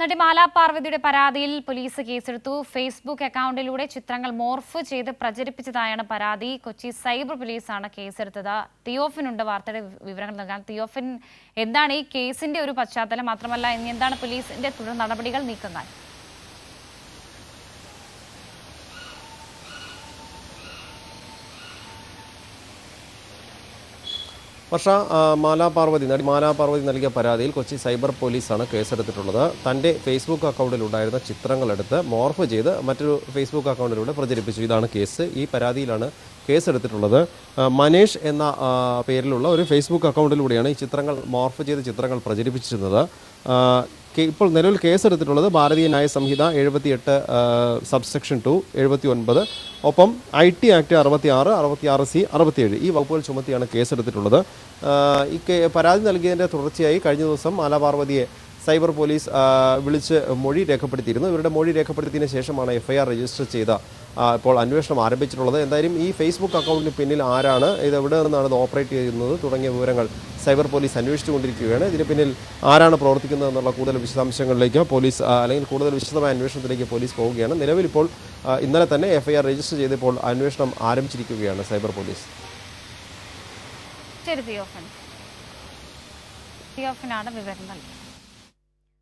നടി മാലാ പാർവതിയുടെ പരാതിയിൽ പോലീസ് കേസെടുത്തു. ഫേസ്ബുക്ക് അക്കൗണ്ടിലൂടെ ചിത്രങ്ങൾ മോർഫ് ചെയ്ത് പ്രചരിപ്പിച്ചതായാണ് പരാതി. കൊച്ചി സൈബർ പോലീസാണ് കേസെടുത്തത്. തിയോഫിനുണ്ട് വാർത്തയുടെ വിവരങ്ങൾ നൽകാൻ. തിയോഫിൻ എന്താണ് ഈ കേസിന്റെ ഒരു പശ്ചാത്തലം മാത്രമല്ല ഇനി എന്താണ് പോലീസിന്റെ തുടർ നടപടികൾ നീക്കങ്ങൾ വർഷ മാലാപാർവതി മാലാ പാർവതി നടി മാലാ പാർവതി നൽകിയ പരാതിയിൽ കൊച്ചി സൈബർ പോലീസാണ് കേസെടുത്തിട്ടുള്ളത്. തന്റെ ഫേസ്ബുക്ക് അക്കൗണ്ടിലുണ്ടായിരുന്ന ചിത്രങ്ങളെടുത്ത് മോർഫ് ചെയ്ത് മറ്റൊരു ഫേസ്ബുക്ക് അക്കൗണ്ടിലൂടെ പ്രചരിപ്പിച്ചു. ഇതാണ് കേസ്. ഈ പരാതിയിലാണ് കേസെടുത്തിട്ടുള്ളത്. മനേഷ് എന്ന പേരിലുള്ള ഒരു ഫേസ്ബുക്ക് അക്കൗണ്ടിലൂടെയാണ് ഈ ചിത്രങ്ങൾ മോർഫ് ചെയ്ത ചിത്രങ്ങൾ പ്രചരിപ്പിച്ചിരുന്നത്. ഇപ്പോൾ നിലവിൽ കേസെടുത്തിട്ടുള്ളത് ഭാരതീയ ന്യായ സംഹിത എഴുപത്തിയെട്ട് സബ്സെക്ഷൻ ടു എഴുപത്തി ഒൻപത് ഒപ്പം ഐ ടി ആക്ട് അറുപത്തി ആറ് അറുപത്തി ആറ് സി അറുപത്തിയേഴ് ഈ വകുപ്പുകൾ ചുമത്തിയാണ് കേസെടുത്തിട്ടുള്ളത്. ഈ പരാതി നൽകിയതിന്റെ തുടർച്ചയായി കഴിഞ്ഞ ദിവസം മാലാപാർവതിയെ സൈബർ പോലീസ് വിളിച്ച് മൊഴി രേഖപ്പെടുത്തിയിരുന്നു. ഇവരുടെ മൊഴി രേഖപ്പെടുത്തിയതിന് ശേഷമാണ് എഫ്ഐആർ രജിസ്റ്റർ ചെയ്ത ഇപ്പോൾ അന്വേഷണം ആരംഭിച്ചിട്ടുള്ളത്. എന്തായാലും ഈ ഫേസ്ബുക്ക് അക്കൗണ്ടിന് പിന്നിൽ ആരാണ് ഇത് എവിടെ നിന്നാണ് ഇത് ഓപ്പറേറ്റ് ചെയ്യുന്നത് തുടങ്ങിയ വിവരങ്ങൾ സൈബർ പോലീസ് അന്വേഷിച്ചുകൊണ്ടിരിക്കുകയാണ്. ഇതിന് പിന്നിൽ ആരാണ് പ്രവർത്തിക്കുന്നത് എന്നുള്ള കൂടുതൽ വിശദാംശങ്ങളിലേക്ക് പോലീസ് അല്ലെങ്കിൽ കൂടുതൽ വിശദമായ അന്വേഷണത്തിലേക്ക് പോലീസ് പോവുകയാണ്. നിലവിലിപ്പോൾ ഇന്നലെ തന്നെ എഫ്ഐആർ രജിസ്റ്റർ ചെയ്തപ്പോൾ അന്വേഷണം ആരംഭിച്ചിരിക്കുകയാണ് സൈബർ പോലീസ്. ശരി തിയോഫിൻ തിയോഫിനാണ് വിവരം നൽകിയത്